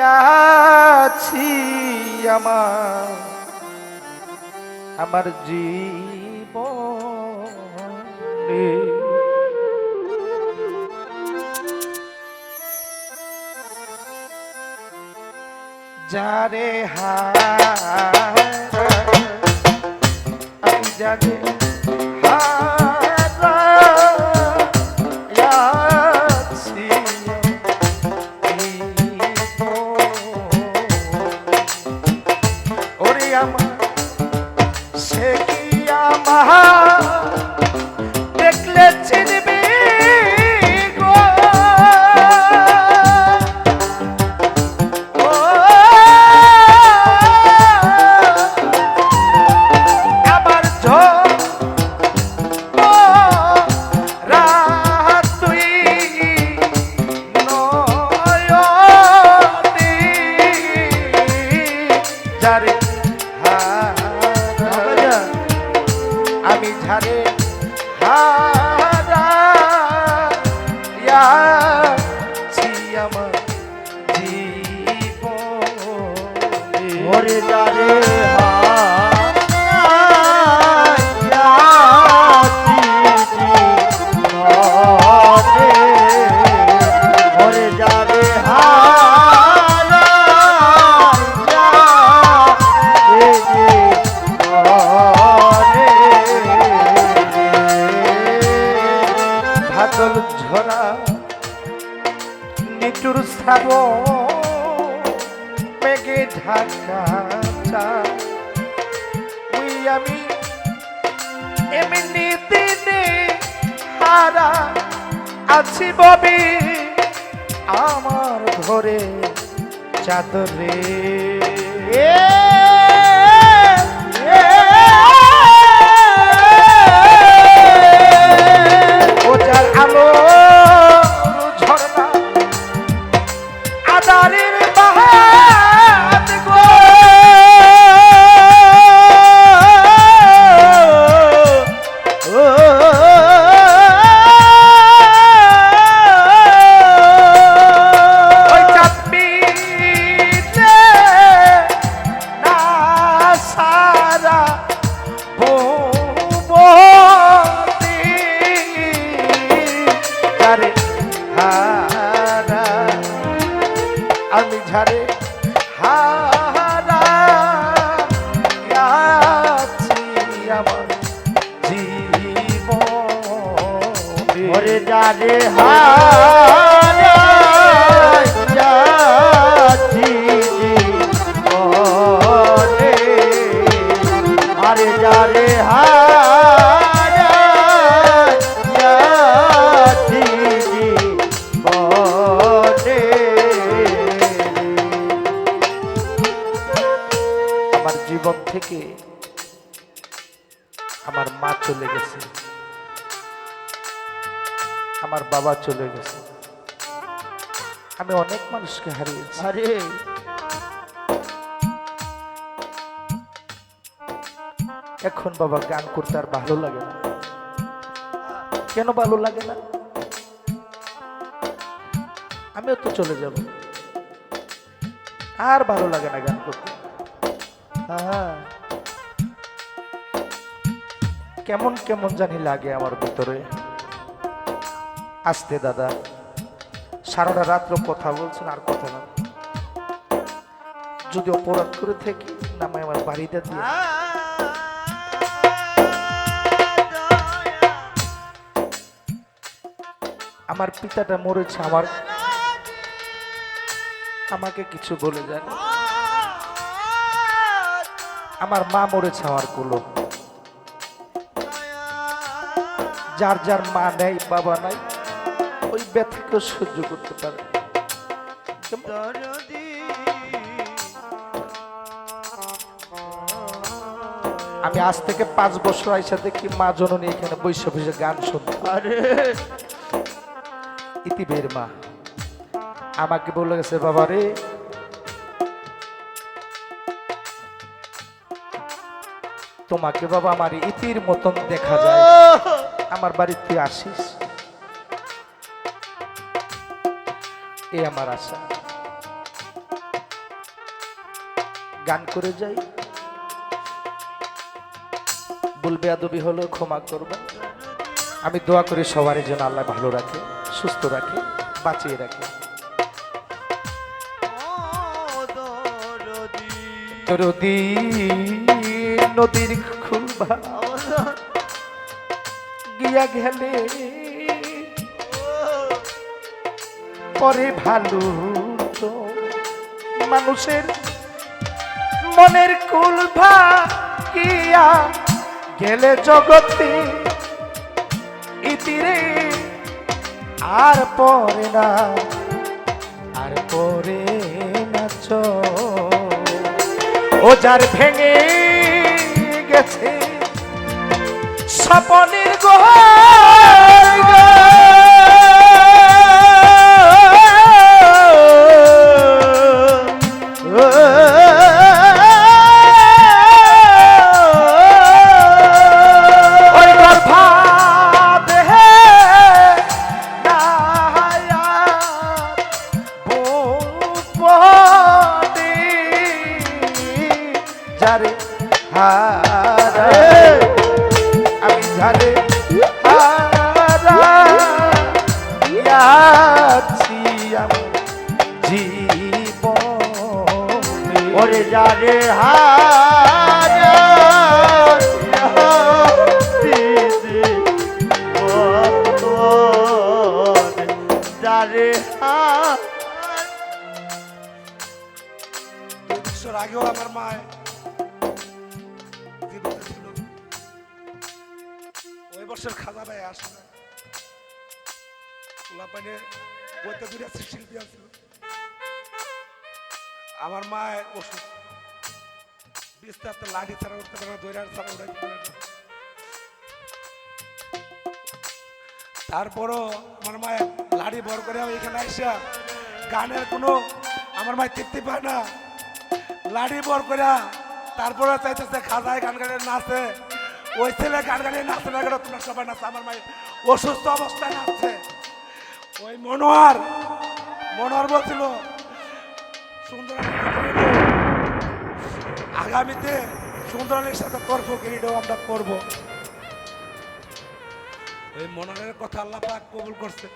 আছি আমার আমার জীবনে। যারে হারাই আমি যারে নিটুর স্থাব মেঘে ঢাকা তুই আমি এমনি দিনে হারা আছি ববি। আমার ঘরে চাদরে ওরে যারে যাচ্ছি আরে যারে যাচ্ছি আমার জীবন থেকে আমার মা চলে গেছে। আমার বাবা চলে গেছে। আমি অনেক মানুষকে হারিয়েছি। আরে। এখন বাবা গান করতে আর ভালো লাগে না। কেন ভালো লাগে না? আমিও তো চলে যাব। আর ভালো লাগে না গান করতে। কেমন কেমন জানি লাগে আমার ভিতরে। আসতে দাদা। সারাটা রাত্র কথা বলছেন, আর কথা না। যদি অপরাধ করে থাকি নামে আমার বাড়িতে দিয়ে। আমার পিতাটা মরেছে আমার। আমাকে কিছু বলে যান। আমার মা মরেছে আমার কুলো। যার যার মা নেই, বাবা নাই ওই ব্যথাকেও সহ্য করতে পারে। আমি আজ থেকে পাঁচ বছর আইসা দেখি মা জননী এখানে বৈশ্য বসে গান শুনতে। আরে। ইতিবের মা। আমাকে বলে গেছে বাবা রে। তোমাকে বাবা আমার ইতির মতন দেখা যায়। আমার বাড়িতে তুই আসিস? এই আমার আশা। গান করে যাই। বলবে আদবি হলো ক্ষমা করবেন। আমি দোয়া করি সবার যেন আল্লাহ ভালো রাখে, সুস্থ রাখে, বাঁচিয়ে রাখে। নদী, নদীর খুলবা। গিয়া গেলে পরে ভালো মানুষের মনের কুলভা গিয়া গেলে জগতে ইতিরে আর পরে না, আর পরে না চল। ও যার ভেঙে গেছে স্বপনের ওই ভূপতি যারে হারে আমি যারে হারা আছি আমি জীবনে। ওরে যারে হারা বছর আগেও আমার মা ওই বছর খাজা ভাই আসে না। পোলাপানে বইতে দূরে আছে। আমার মা ওষুধ। বিস্তার তো লাঠি ছাড়া উঠতে পারে না, দৈরার ছাড়া উঠাইতে পারে না। তারপরও আমার মায়ের লাড়ি বর করে এখানে আসা গানের কোনো আমার মায়ের তৃপ্তি পায় না। লাড়ি বর করে তারপরে চাইতেছে খাজায় গান গানে নাচে। ওই ছেলে গান গানে নাচে না কেন তোমরা সবাই নাচে, আমার মায়ের অসুস্থ অবস্থায় নাচছে। ওই মনোয়ার মনোয়ার বলছিল সুন্দর আগামীতে সুন্দরের সাথে তর্ক কিরিটাও আমরা করব। ওই মনোয়ারের কথা আল্লাহ পাক কবুল করছে।